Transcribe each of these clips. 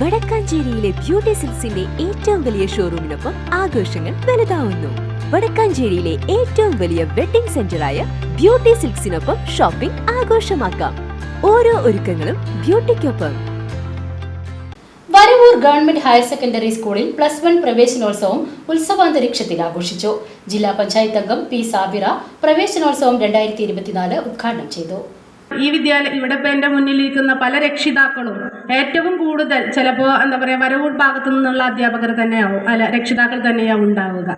വടക്കാഞ്ചേരിയിലെ beauty സിൽസിന്റെ ഏറ്റവും വലിയ ഷോറൂമിനൊപ്പം ആഘോഷങ്ങൾ വലുതാവുന്നു. വടക്കാഞ്ചേരിയിലെ ഏറ്റവും വലിയ വെഡിംഗ് സെന്ററായ ബ്യൂട്ടി സിൽക്സിനൊപ്പം ഷോപ്പിംഗ് ആഘോഷമാക്കാം. ഓരോ ഒരുക്കങ്ങളും ബ്യൂട്ടിക്കൊപ്പം. വരവൂർ ഗവൺമെന്റ് ഹയർ സെക്കൻഡറി സ്കൂളിൽ പ്ലസ് വൺ പ്രവേശനോത്സവം ഉത്സവാന്തരീക്ഷത്തിൽ ആഘോഷിച്ചു. ജില്ലാ പഞ്ചായത്ത് അംഗം പി സാബിറ പ്രവേശനോത്സവം രണ്ടായിരത്തി ഇരുപത്തിനാല് ഉദ്ഘാടനം ചെയ്തു. ഈ വിദ്യാലയ ഇവിടെ ഇപ്പം എന്റെ മുന്നിലിരിക്കുന്ന പല രക്ഷിതാക്കളും ഏറ്റവും കൂടുതൽ ചിലപ്പോൾ എന്താ പറയുക വരവൂർ ഭാഗത്തു നിന്നുള്ള അധ്യാപകർ തന്നെയാവും. അല്ല രക്ഷിതാക്കൾ തന്നെയാവും ഉണ്ടാവുക.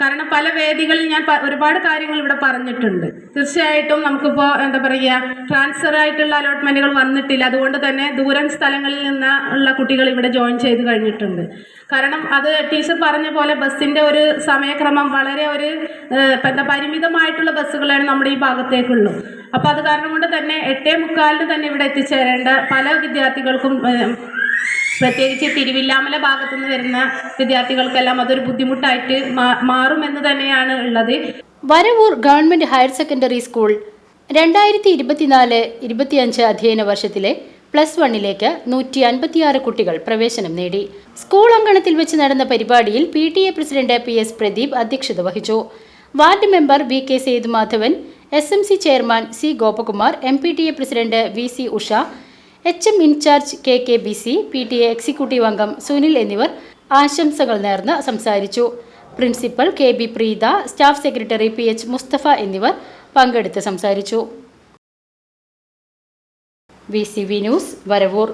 കാരണം പല വേദികളിൽ ഞാൻ ഒരുപാട് കാര്യങ്ങൾ ഇവിടെ പറഞ്ഞിട്ടുണ്ട്. തീർച്ചയായിട്ടും നമുക്കിപ്പോൾ എന്താ പറയുക ട്രാൻസ്ഫർ ആയിട്ടുള്ള അലോട്ട്മെന്റുകൾ വന്നിട്ടില്ല. അതുകൊണ്ട് തന്നെ ദൂരം സ്ഥലങ്ങളിൽ നിന്ന് ഉള്ള കുട്ടികൾ ഇവിടെ ജോയിൻ ചെയ്ത് കഴിഞ്ഞിട്ടുണ്ട്. കാരണം അത് ടീച്ചർ പറഞ്ഞ പോലെ ബസ്സിന്റെ ഒരു സമയക്രമം വളരെ ഒരു എന്താ പരിമിതമായിട്ടുള്ള ബസ്സുകളാണ് നമ്മുടെ ഈ ഭാഗത്തേക്കുള്ളൂ. അപ്പോൾ അത് കാരണം കൊണ്ട് തന്നെ എട്ടേ മുക്കാലിന് തന്നെ ഇവിടെ എത്തിച്ചേരേണ്ട പല വിദ്യാർത്ഥികൾക്കും പ്രത്യേകിച്ച് തിരുവില്ലാമല ഭാഗത്തു നിന്ന് വരുന്ന വിദ്യാർത്ഥികൾക്കെല്ലാം അതൊരു ബുദ്ധിമുട്ടായിട്ട് മാറുമെന്ന് തന്നെയാണ് ഉള്ളത്. Varavoor government higher secondary school രണ്ടായിരത്തി ഇരുപത്തിനാല് ഇരുപത്തിയഞ്ച് അധ്യയന വർഷത്തിലെ പ്ലസ് വണ്ണിലേക്ക് നൂറ്റി അൻപത്തിയാറ് കുട്ടികൾ പ്രവേശനം നേടി. സ്കൂൾ അങ്കണത്തിൽ വെച്ച് നടന്ന പരിപാടിയിൽ P T A president P S Pradeep അധ്യക്ഷത വഹിച്ചു. Ward member V K Sethumadhavan S M C chairman C Gopakumar M P T A president V C Usha H M in charge K K B C P T A executive അംഗം സുനിൽ എന്നിവർ ആശംസകൾ നേർന്ന് സംസാരിച്ചു. Principal K B Preetha staff secretary P H Mustafa എന്നിവർ പങ്കെടുത്ത് സംസാരിച്ചു. V C V news Varavoor.